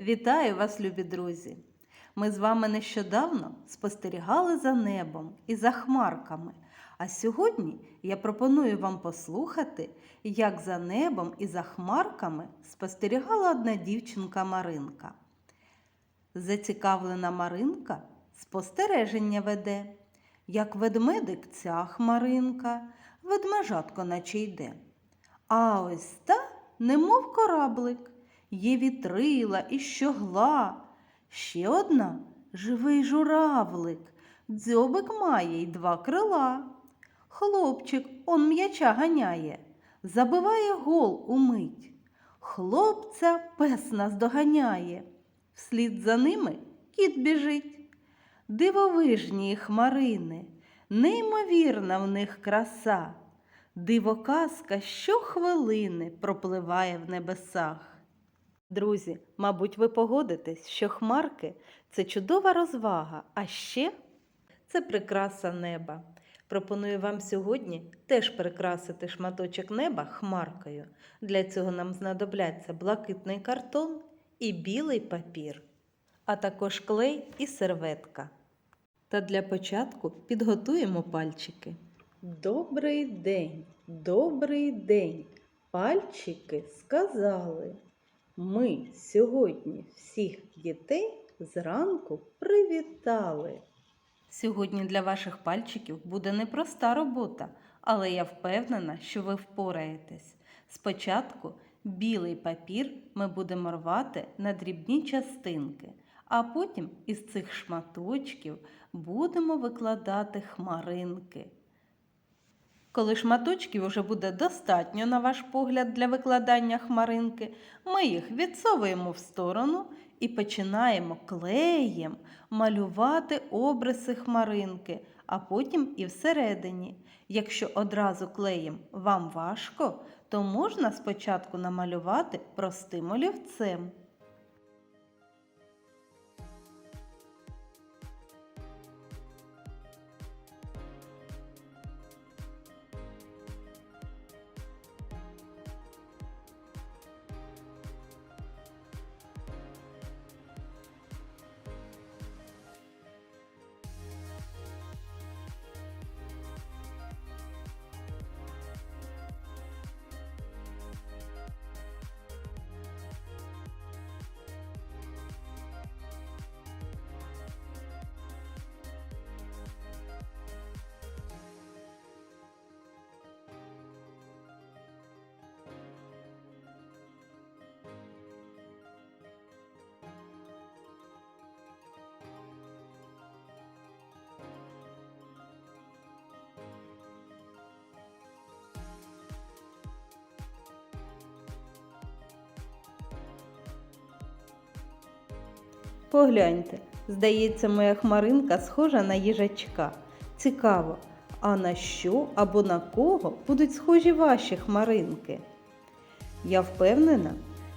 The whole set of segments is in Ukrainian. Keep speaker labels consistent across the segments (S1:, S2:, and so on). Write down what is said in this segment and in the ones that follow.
S1: Вітаю вас, любі друзі! Ми з вами нещодавно спостерігали за небом і за хмарками. А сьогодні я пропоную вам послухати, як за небом і за хмарками спостерігала одна дівчинка Маринка. Зацікавлена Маринка спостереження веде, як ведмедик ця хмаринка, ведмежатко наче йде. А ось та, немов кораблик, є вітрила і щогла. Ще одна живий журавлик, дзьобик має й два крила. Хлопчик он м'яча ганяє, забиває гол умить. Хлопця пес наздоганяє, вслід за ними кіт біжить. Дивовижні хмарини, неймовірна в них краса. Дивоказка щохвилини пропливає в небесах. Друзі, мабуть, ви погодитесь, що хмарки це чудова розвага, а ще це прикраса неба. Пропоную вам сьогодні теж прикрасити шматочок неба хмаркою. Для цього нам знадобляться блакитний картон і білий папір, а також клей і серветка. Та для початку підготуємо пальчики. Добрий день, добрий день. Пальчики сказали. Ми сьогодні всіх дітей зранку привітали. Сьогодні для ваших пальчиків буде непроста робота, але я впевнена, що ви впораєтесь. Спочатку білий папір ми будемо рвати на дрібні частинки, а потім із цих шматочків будемо викладати хмаринки. Коли шматочків вже буде достатньо, на ваш погляд, для викладання хмаринки, ми їх відсовуємо в сторону і починаємо клеєм малювати обриси хмаринки, а потім і всередині. Якщо одразу клеєм вам важко, то можна спочатку намалювати простим олівцем. Погляньте, здається, моя хмаринка схожа на їжачка. Цікаво, а на що або на кого будуть схожі ваші хмаринки? Я впевнена,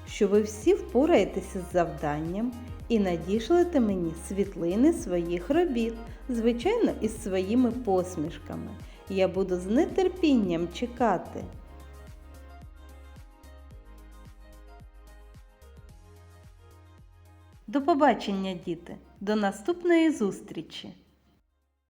S1: що ви всі впораєтеся з завданням і надішлете мені світлини своїх робіт, звичайно, із своїми посмішками. Я буду з нетерпінням чекати. До побачення, діти! До наступної зустрічі!